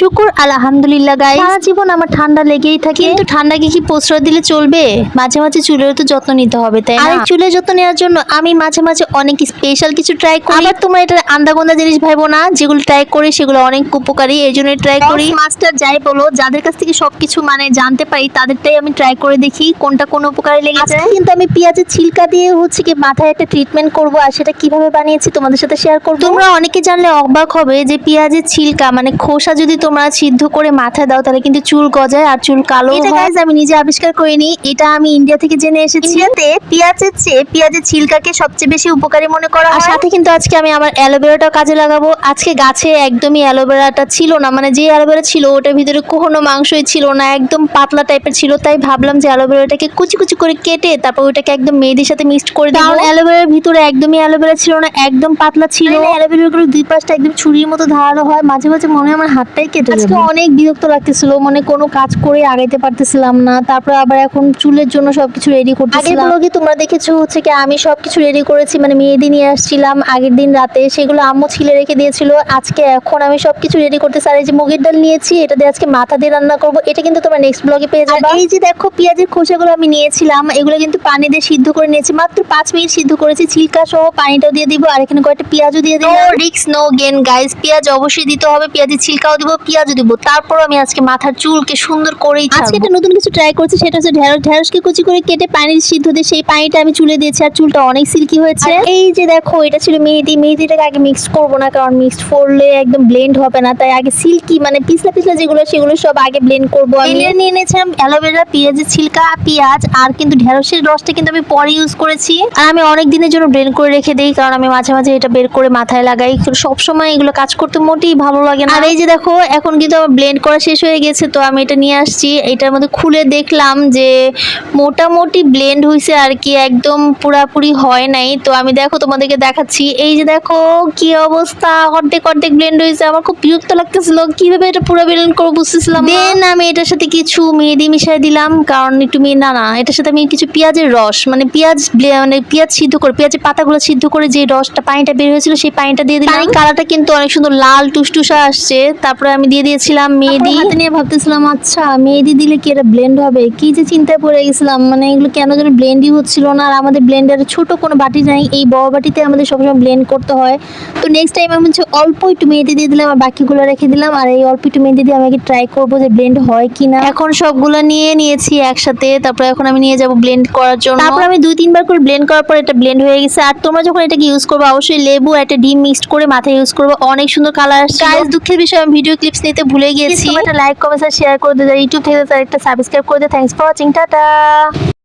শুকুর আলহামদুলিল্লাহ গাই সারা জীবন আমার ঠান্ডা লেগেই থাকে। কিন্তু ঠান্ডাকে কি প্রশ্রয় দিলে চলবে? মাঝে মাঝে চুলের তো যত্ন নিতে হবে তাই আর চুলের যত্ন নেওয়ার জন্য আমি মাঝে মাঝে অনেক স্পেশাল কিছু ট্রাই করি। আবার তোমরা এটা আন্দাগোন্দা জিনিস ভাইবো না যেগুলো ট্রাই করি সেগুলো অনেক উপকারী এই জন্য ট্রাই করি। মাস্টার যাই বলো যাদের কাছ থেকে সবকিছু মানে জানতে পারি তাদেরটাই আমি ট্রাই করে দেখি কোনটা কোন উপকারী লেগেছে। কিন্তু আমি পেঁয়াজের ছিলকা দিয়ে হচ্ছে কি মাথায় একটা ট্রিটমেন্ট করব আর সেটা কীভাবে বানিয়েছি তোমাদের সাথে শেয়ার করব। তোমরা অনেকে জানলে অবাক হবে যে পেঁয়াজের ছিলকা মানে খোসা যদি তোমরা সিদ্ধ করে মাথায় দাও তাহলে কিন্তু চুল গজায় আর চুল কালো এটা আমি নিজে আবিষ্কার করিনি এটা আমি ইন্ডিয়া থেকে জেনে এসেছি। পেঁয়াজের চেয়ে পেঁয়াজের ছিলকাকে সবচেয়ে বেশি উপকারী মনে করা আর সাথে কিন্তু আজকে আমি আমার অ্যালোভেরাটা কাজে লাগাবো। আজকে গাছে একদমই অ্যালোভেরাটা ছিল না মানে যে অ্যালোভেরা ছিল ওটার ভিতরে কোনো মাংসই ছিল না একদম পাতলা টাইপের ছিল তাই ভাবলাম যে অ্যালোভেরাটাকে কুচি কুচি করে কেটে তারপর ওটাকে একদম মেয়েদের সাথে মিক্সড করে দিই কারণ অ্যালোভেরার ভিতরে একদমই অ্যালোভেরা ছিল না একদম পাতলা ছিল। অ্যালোভেরা গুলো দুই পাশটা একদম ছুরির মতো ধারালো হয়। মাঝে মাঝে মনে হয় আমার হাতটাই কেটে যাবে। অনেক বিরক্ত লাগতেছিল মানে কোনো কাজ করে আগাইতে পারতেছিলাম না তারপর আবার এখন চুলের জন্য সবকিছু রেডি করতেছিলাম। আগে ব্লগে তোমরা দেখেছ হচ্ছে কি আমি সবকিছু রেডি করেছি মানে মেহেদি নিয়ে আসছিলাম আগের দিন রাতে সেগুলো আম্মু ছিলে রেখে দিয়েছিল আজকে এখন আমি সবকিছু রেডি করতেছি। আর এই যে মুগের ডাল নিয়েছি এটা দিয়ে আজকে মাথা দিয়ে রান্না করব এটা কিন্তু তোমরা নেক্সট ব্লগে পেয়ে যাবে। এই যে দেখো পেঁয়াজের খোসাগুলো আমি নিয়েছিলাম এগুলো কিন্তু পানি দিয়ে সিদ্ধ করে নিয়েছি মাত্র পাঁচ মিনিট সিদ্ধ করেছি ছিলকা সহ পানিটাও দিয়ে দিব আর এখানে কয়েকটা পেঁয়াজও দিয়ে নো রিক্স নো গেন গাইস পেঁয়াজ অবশ্যই দিতে হবে পেঁয়াজের ছিলকাও দিব পেঁয়াজও দিব তারপর আমি আজকে মাথার চুলকে সুন্দর করেই আজকে একটা নতুন কিছু ট্রাই করছি সেটা হচ্ছে ঢেঁড়স। ঢেঁড়সকে কুচি করে কেটে পানি সিদ্ধ দিয়ে সেই পানিটা আমি চুলে দিয়েছি আর চুলটা অনেক সিল্কি হয়েছে। এই যে দেখো এটা ছিল মেহেদি। মেহেদিটাকে আগে মিক্স করব না কারণ মিক্সড করলে একদম ব্লেন্ড হবে না। তাই আগে সিল্কি মানে পিছলা পিছলা যেগুলো সেগুলো সব আগে ব্লেন্ড করব আমি। নিয়ে নিয়েছিলাম অ্যালোভেরা পেঁয়াজের ছিলকা পেঁয়াজ আর কিন্তু ঢেঁড়সের রসটা কিন্তু আমি পরে ইউজ করেছি। আর আমি অনেক দিনের জন্য ব্লেন্ড করে রেখে দিই কারণ আমি মাঝে মাঝে এটা বের করে মাথায় লাগাই। সব সময় এগুলো কাজ করতে মোটেই ভালো লাগে না। আর এই যে দেখো এখন কিন্তু আমার ব্লেন্ড করা শেষ হয়ে গেছে তো আমি এটা নিয়ে আসছি। এটার মধ্যে খুলে দেখলাম যে মোটামুটি ব্লেন্ড হয়েছে আর কি একদম পুরাপুরি হয় নাই। তো আমি দেখো তোমাদেরকে দেখাচ্ছি। এই যে দেখো কি অবস্থা অর্ধেক অর্ধেক ব্লেন্ড হয়েছে আমার খুব বিরক্ত লাগতেছিল কীভাবে এটা পুরো ব্লেন্ড করব বুঝতেছিলাম দেন আমি এটার সাথে কিছু মেহেদি মিশাই দিলাম কারণ একটু মেয়ে না না এটার সাথে আমি কিছু পেঁয়াজের রস মানে পেঁয়াজ মানে পেঁয়াজ সিদ্ধ করে পেঁয়াজের পাতাগুলো সিদ্ধ করে যে রসটা পানিটা বের হয়েছিল সেই পানিটা দিয়ে দিলাম। কালারটা কিন্তু অনেক সুন্দর লাল টুসটুসা আসছে। তারপরে আমি দিয়ে দিয়েছিলাম মেহেদি। হাতে নিয়ে ভাবতেছিলাম আচ্ছা মেহেদি দিলে কি এটা ব্লেন্ড হবে? কি যে চিন্তায় পড়ে গেছিলাম মানে এগুলো কেন যেন ব্লেন্ডই হচ্ছিল না। আর আমাদের ব্লেন্ডারে ছোট কোনো বাটি নাই এই বড় বাটিতে আমাদের সবসময় ব্লেন্ড করতে হয়। তো নেক্সট টাইম আমি হচ্ছে অল্প একটু মেহেদি দিয়ে দিলাম আর বাকিগুলো রেখে দিলাম। আর এই অল্প একটু মেহেদি দিয়ে আমি আগে ট্রাই করব যে ব্লেন্ড হয় কি না এখন সবগুলো নিয়ে নিয়েছি একসাথে তারপর এখন আমি নিয়ে যাব ব্লেন্ড করার জন্য। তারপর আমি দুই তিনবার করে ব্লেন্ড করার পর এটা ব্লেন্ড হয়ে গেছে। আর তোমরা যখন এটাকে ইউজ করবে অবশ্যই লেবু একটা ডিম মিক্সড করে মাথায় ইউজ করবে। অনেক সুন্দর কালার আসছে দুঃখের বিষয় আমি ভিডিও ক্লিপস নিতে ভুলে গিয়েছি একটা লাইক কমেন্ট শেয়ার করে দিও। ইউটিউব থেকে তার একটা সাবস্ক্রাইব করে দিও। Thanks for watching tata